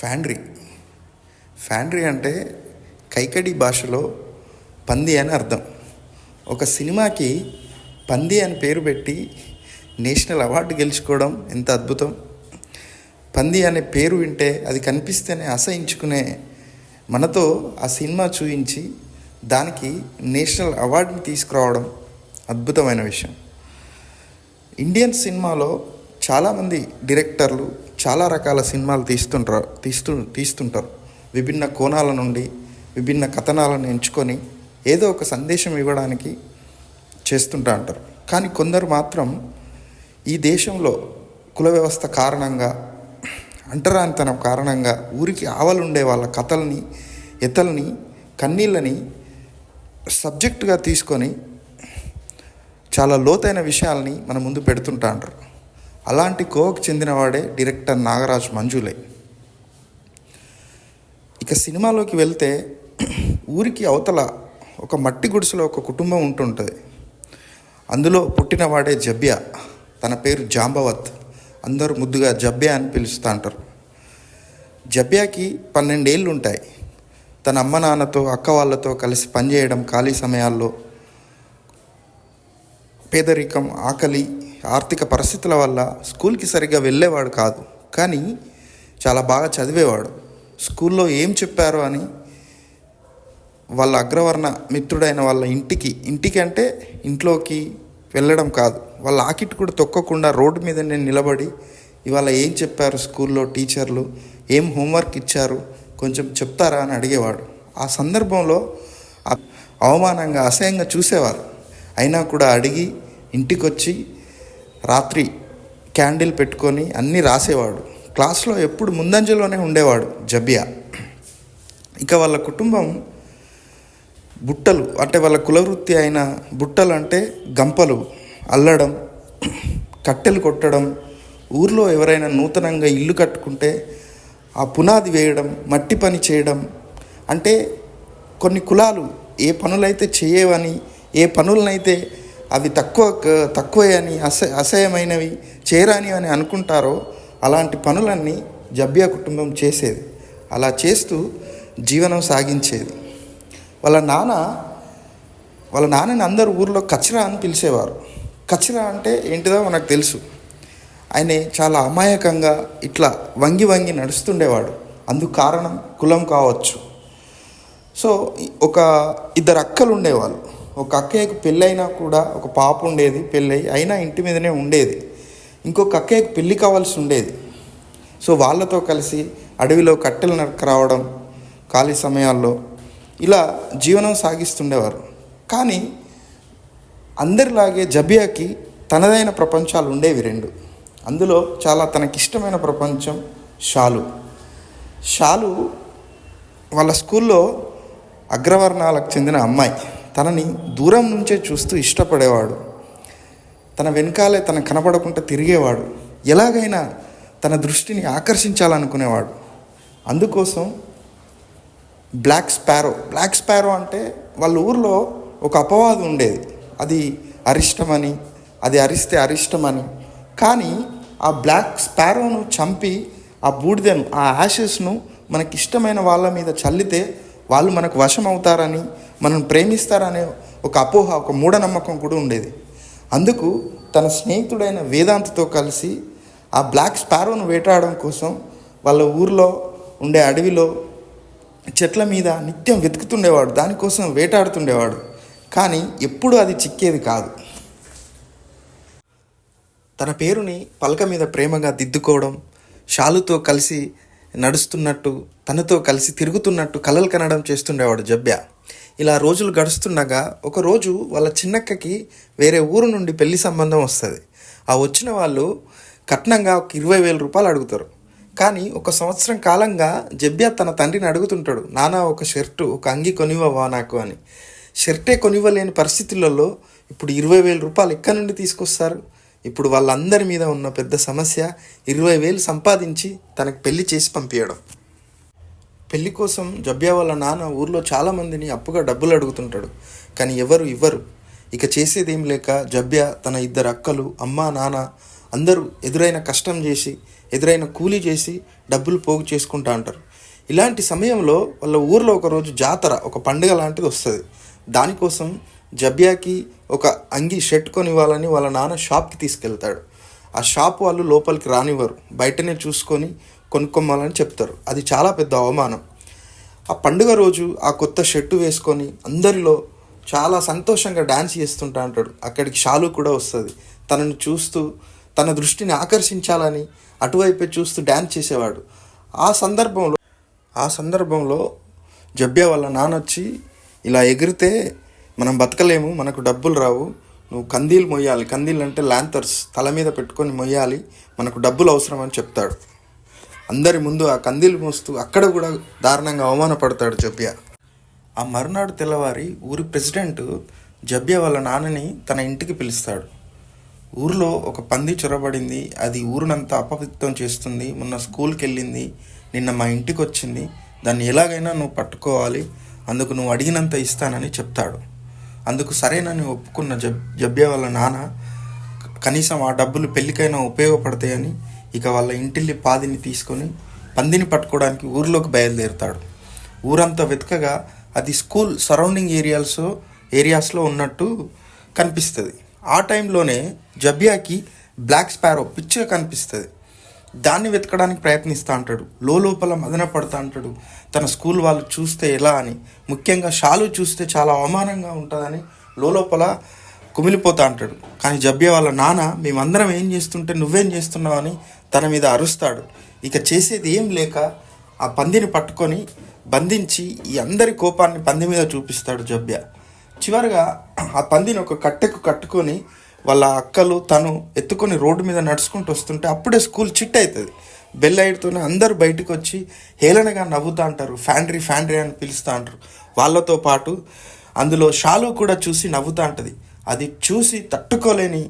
ఫ్యాండ్రీ. ఫ్యాండ్రీ అంటే కైకడి భాషలో పంది అని అర్థం. ఒక సినిమాకి పంది అని పేరు పెట్టి నేషనల్ అవార్డు గెలుచుకోవడం ఎంత అద్భుతం. పంది అనే పేరు వింటే అది కనిపిస్తేనే అసహించుకునే మనతో ఆ సినిమా చూయించి దానికి నేషనల్ అవార్డుని తీసుకురావడం అద్భుతమైన విషయం. ఇండియన్ సినిమాలో చాలామంది డైరెక్టర్లు చాలా రకాల సినిమాలు తీస్తుంటారు తీస్తు తీస్తుంటారు. విభిన్న కోణాల నుండి విభిన్న కథనాలను ఎంచుకొని ఏదో ఒక సందేశం ఇవ్వడానికి చేస్తుంటా అంటారు. కానీ కొందరు మాత్రం ఈ దేశంలో కుల వ్యవస్థ కారణంగా అంటరానితనం కారణంగా ఊరికి ఆవలుండే వాళ్ళ కథల్ని ఎతల్ని కన్నీళ్ళని సబ్జెక్టుగా తీసుకొని చాలా లోతైన విషయాల్ని మన ముందు పెడుతుంటా అంటారు. అలాంటి కోవకు చెందినవాడే డైరెక్టర్ నాగరాజ్ మంజులే. ఇక సినిమాలోకి వెళ్తే ఊరికి అవతల ఒక మట్టి గుడిసెలో ఒక కుటుంబం ఉంటుంటుంది. అందులో పుట్టినవాడే జబ్యా తన పేరు జాంబవత్ అందరూ ముద్దుగా జబ్యా అని పిలుస్తూ అంటారు. జబ్యాకి పన్నెండేళ్ళు ఉంటాయి. తన అమ్మ నాన్నతో అక్క వాళ్ళతో కలిసి పనిచేయడం ఖాళీ సమయాల్లో పేదరికం ఆకలి ఆర్థిక పరిస్థితుల వల్ల స్కూల్కి సరిగ్గా వెళ్ళేవాడు కాదు. కానీ చాలా బాగా చదివేవాడు. స్కూల్లో ఏం చెప్పారు అని వాళ్ళ అగ్రవర్ణ మిత్రుడైన వాళ్ళ ఇంటికి ఇంటికి అంటే ఇంట్లోకి వెళ్ళడం కాదు. వాళ్ళ ఆకిట్ కూడా తొక్కకుండా రోడ్డు మీద నేను నిలబడి ఇవాళ ఏం చెప్పారు స్కూల్లో టీచర్లు? ఏం హోంవర్క్ ఇచ్చారు? కొంచెం చెప్తారా అని అడిగేవాడు. ఆ సందర్భంలో అవమానంగా అసహ్యంగా చూసేవారు. అయినా కూడా అడిగి ఇంటికొచ్చి రాత్రి క్యాండిల్ పెట్టుకొని అన్నీ రాసేవాడు. క్లాస్లో ఎప్పుడు ముందంజలోనే ఉండేవాడు జబియా ఇక వాళ్ళ కుటుంబం బుట్టలు అంటే వాళ్ళ కులవృత్తి అయిన బుట్టలు అంటే గంపలు అల్లడం కట్టెలు కొట్టడం ఊర్లో ఎవరైనా నూతనంగా ఇల్లు కట్టుకుంటే ఆ పునాది వేయడం మట్టి పని చేయడం అంటే కొన్ని కులాలు ఏ పనులైతే చేయవని ఏ పనులనైతే అవి తక్కువ తక్కువ అని అస అసహ్యమైనవి చేరాని అని అనుకుంటారో అలాంటి పనులన్నీ జబ్బియా కుటుంబం చేసేది. అలా చేస్తూ జీవనం సాగించేది. వాళ్ళ నాన్న వాళ్ళ నాన్నని అందరు ఊర్లో కచరా అని పిలిచేవారు. కచరా అంటే ఏంటిదో మనకు తెలుసు. ఆయన చాలా అమాయకంగా ఇట్లా వంగి వంగి నడుస్తుండేవాడు. అందుకు కారణం కులం కావచ్చు. సో ఒక ఇద్దరు అక్కలు ఉండేవాళ్ళు ఒక అక్కయ్యకు పెళ్ళైనా కూడా ఒక పాప ఉండేది పెళ్ళై అయినా ఇంటి మీదనే ఉండేది. ఇంకొక అక్కయ్యకు పెళ్ళి కావాల్సి ఉండేది. సో వాళ్ళతో కలిసి అడవిలో కట్టెలు నరక రావడం ఖాళీ సమయాల్లో ఇలా జీవనం సాగిస్తుండేవారు. కానీ అందరిలాగే జబియాకి తనదైన ప్రపంచాలు ఉండేవి రెండు. అందులో చాలా తనకిష్టమైన ప్రపంచం షాలు. షాలు వాళ్ళ స్కూల్లో అగ్రవర్ణాలకు చెందిన అమ్మాయి. తనని దూరం నుంచే చూస్తూ ఇష్టపడేవాడు. తన వెనకాలే తన కనపడకుండా తిరిగేవాడు. ఎలాగైనా తన దృష్టిని ఆకర్షించాలనుకునేవాడు. అందుకోసం బ్లాక్ స్పారో బ్లాక్ స్పారో అంటే వాళ్ళ ఊర్లో ఒక అపవాదం ఉండేది. అది అరిష్టమని అది అరిస్తే అరిష్టమని. కానీ ఆ బ్లాక్ స్పారోను చంపి ఆ బూడిదను ఆ యాషెస్ను మనకిష్టమైన వాళ్ళ మీద చల్లితే వాళ్ళు మనకు వశం అవుతారని మనం ప్రేమిస్తారనే ఒక అపోహ ఒక మూఢనమ్మకం కూడా ఉండేది. అందుకు తన స్నేహితుడైన వేదాంత్తో కలిసి ఆ బ్లాక్ స్పారోను వేటాడడం కోసం వాళ్ళ ఊర్లో ఉండే అడవిలో చెట్ల మీద నిత్యం వెతుకుతుండేవాడు దానికోసం వేటాడుతుండేవాడు. కానీ ఎప్పుడు అది చిక్కేది కాదు. తన పేరుని పలక మీద ప్రేమగా దిద్దుకోవడం షాలుతో కలిసి నడుస్తున్నట్టు తనతో కలిసి తిరుగుతున్నట్టు కలలు కనడం చేస్తుండేవాడు జబ్బ్య. ఇలా రోజులు గడుస్తుండగా ఒకరోజు వాళ్ళ చిన్నక్కకి వేరే ఊరు నుండి పెళ్ళి సంబంధం వస్తుంది. ఆ వచ్చిన వాళ్ళు కట్నంగా ఒక ఇరవై వేల రూపాయలు అడుగుతారు. కానీ ఒక సంవత్సరం కాలంగా జబ్యా తన తండ్రిని అడుగుతుంటాడు నానా ఒక షర్టు ఒక అంగి కొనివ్వవా నాకు? అని. షర్టే కొనివ్వలేని పరిస్థితులలో ఇప్పుడు ఇరవై వేల రూపాయలు ఎక్కడి నుండి తీసుకొస్తారు? ఇప్పుడు వాళ్ళందరి మీద ఉన్న పెద్ద సమస్య ఇరవై వేలు సంపాదించి తనకు పెళ్ళి చేసి పంపించడం పెళ్ళి కోసం జబ్యా వాళ్ళ నాన్న ఊర్లో చాలామందిని అప్పుగా డబ్బులు అడుగుతుంటాడు. కానీ ఎవరు ఇవ్వరు. ఇక చేసేదేం లేక జబ్యా తన ఇద్దరు అక్కలు అమ్మ నాన్న అందరూ ఎదురైన కష్టం చేసి ఎదురైన కూలీ చేసి డబ్బులు పోగు చేసుకుంటా అంటారు ఇలాంటి సమయంలో వాళ్ళ ఊర్లో ఒకరోజు జాతర ఒక పండుగ లాంటిది వస్తుంది. దానికోసం జబ్యాకి ఒక అంగి షర్ట్ కొనివ్వాలని వాళ్ళ నాన్న షాప్కి తీసుకెళ్తాడు. ఆ షాప్ వాళ్ళు లోపలికి రానివ్వరు. బయటనే చూసుకొని కొనుక్కోమాలని చెప్తారు. అది చాలా పెద్ద అవమానం. ఆ పండుగ రోజు ఆ కొత్త షర్టు వేసుకొని అందరిలో చాలా సంతోషంగా డ్యాన్స్ చేస్తుంటా అంటాడు. అక్కడికి షాలు కూడా వస్తుంది. తనను చూస్తూ తన దృష్టిని ఆకర్షించాలని అటువైపే చూస్తూ డ్యాన్స్ చేసేవాడు. ఆ సందర్భంలో ఆ సందర్భంలో జబ్యా వాళ్ళ నాన్న వచ్చి ఇలా ఎగిరితే మనం బతకలేము మనకు డబ్బులు రావు. నువ్వు కందీలు మొయ్యాలి. కందీలు అంటే ల్యాంతర్స్ తల మీద పెట్టుకొని మొయ్యాలి. మనకు డబ్బులు అవసరం అని చెప్తాడు. అందరి ముందు ఆ కందీలు మోస్తూ అక్కడ కూడా దారుణంగా అవమానపడతాడు జబ్బియా. ఆ మరునాడు తెల్లవారి ఊరి ప్రెసిడెంట్ జబ్బియా వాళ్ళ నాన్నని తన ఇంటికి పిలుస్తాడు. ఊరిలో ఒక పంది చొరబడింది. అది ఊరినంతా అపవిత్తం చేస్తుంది. మొన్న స్కూల్కి వెళ్ళింది నిన్న మా ఇంటికి వచ్చింది దాన్ని ఎలాగైనా నువ్వు పట్టుకోవాలి. అందుకు నువ్వు అడిగినంత ఇస్తానని చెప్తాడు. అందుకు సరేనని ఒప్పుకున్న జబ్ జబ్బియా వాళ్ళ నాన్న. కనీసం ఆ డబ్బులు పెళ్ళికైనా ఉపయోగపడతాయని ఇక వాళ్ళ ఇంటిల్లి పాదిని తీసుకొని పందిని పట్టుకోవడానికి ఊర్లోకి బయలుదేరుతాడు. ఊరంతా వెతకగా అది స్కూల్ సరౌండింగ్ ఏరియాస్ ఏరియాస్లో ఉన్నట్టు కనిపిస్తుంది. ఆ టైంలోనే జబ్యాకి బ్లాక్ స్పారో పిచ్చగా కనిపిస్తుంది. దాన్ని వెతకడానికి ప్రయత్నిస్తూ అంటాడు. లోపల మదన పడతా అంటాడు. తన స్కూల్ వాళ్ళు చూస్తే ఎలా అని. ముఖ్యంగా షాలు చూస్తే చాలా అవమానంగా ఉంటుందని లోపల కుమిలిపోతా అంటాడు. కానీ జబ్బ్య వాళ్ళ నాన్న మేమందరం ఏం చేస్తుంటే నువ్వేం చేస్తున్నావు అని తన మీద అరుస్తాడు. ఇక చేసేది ఏం లేక ఆ పందిని పట్టుకొని బంధించి ఈ అందరి కోపాన్ని పంది మీద చూపిస్తాడు జబ్బ్య చివరిగా ఆ పందిని ఒక కట్టెకు కట్టుకొని వాళ్ళ అక్కలు తను ఎత్తుకొని రోడ్డు మీద నడుచుకుంటూ వస్తుంటే అప్పుడే స్కూల్ చిట్ అవుతుంది బెల్ అయితోనే అందరూ బయటకు వచ్చి హేళనగా నవ్వుతూ అంటారు. ఫ్యాండ్రీ ఫ్యాండ్రీ అని పిలుస్తూ అంటారు. వాళ్ళతో పాటు అందులో షాలు కూడా చూసి నవ్వుతూ ఉంటుంది అది చూసి తట్టుకోలేని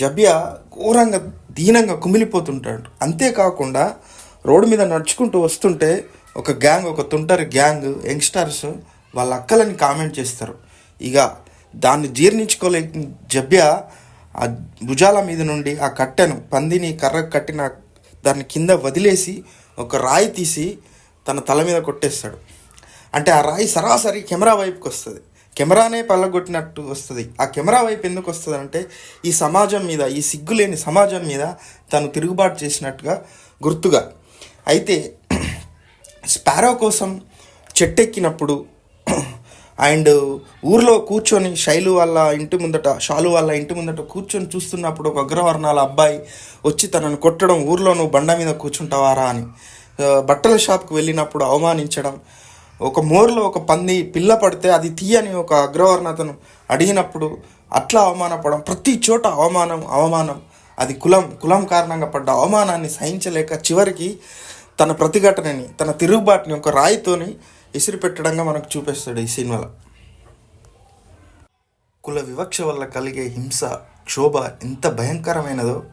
జబియా ఘోరంగా దీనంగా కుమిలిపోతుంటాడు. అంతేకాకుండా రోడ్డు మీద నడుచుకుంటూ వస్తుంటే ఒక గ్యాంగ్ ఒక తుంటరి గ్యాంగ్ యంగ్స్టర్స్ వాళ్ళ అక్కలని కామెంట్ చేస్తారు. ఇక దాన్ని జీర్ణించుకోలే జబ్బ్య ఆ భుజాల మీద నుండి ఆ కట్టెను పందిని కర్రకు కట్టిన దాన్ని కింద వదిలేసి ఒక రాయి తీసి తన తల మీద కొట్టేస్తాడు. అంటే ఆ రాయి సరాసరి కెమెరా వైపుకి వస్తుంది. కెమెరానే పల్లగొట్టినట్టు వస్తుంది. ఆ కెమెరా వైపు ఎందుకు వస్తుంది అంటే ఈ సమాజం మీద ఈ సిగ్గులేని సమాజం మీద తను తిరుగుబాటు చేసినట్టుగా గుర్తుగా. అయితే స్పారో కోసం చెట్టెక్కినప్పుడు అండ్ ఊర్లో కూర్చొని శైలు వాళ్ళ ఇంటి ముందట షాలు వాళ్ళ ఇంటి ముందట కూర్చొని చూస్తున్నప్పుడు ఒక అగ్రవర్ణాల అబ్బాయి వచ్చి తనను కొట్టడం ఊర్లో నువ్వు బండ మీద కూర్చుంటావారా? అని. బట్టల షాప్కి వెళ్ళినప్పుడు అవమానించడం ఒక మోర్లో ఒక పంది పిల్ల పడితే అది తీయని ఒక అగ్రవర్ణతను అడిగినప్పుడు అట్లా అవమానపడడం ప్రతి చోట అవమానం అవమానం. అది కులం కులం కారణంగా పడ్డ అవమానాన్ని సహించలేక చివరికి తన ప్రతిఘటనని తన తిరుగుబాటుని ఒక రాయితోని ఇసిరి పెట్టడంగా మనకు చూపిస్తాడు ఈ సినిమాలో. కుల వివక్ష వల్ల కలిగే హింస క్షోభ ఎంత భయంకరమైనదో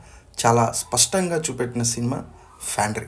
చాలా స్పష్టంగా చూపెట్టిన సినిమా ఫ్యాండ్రీ.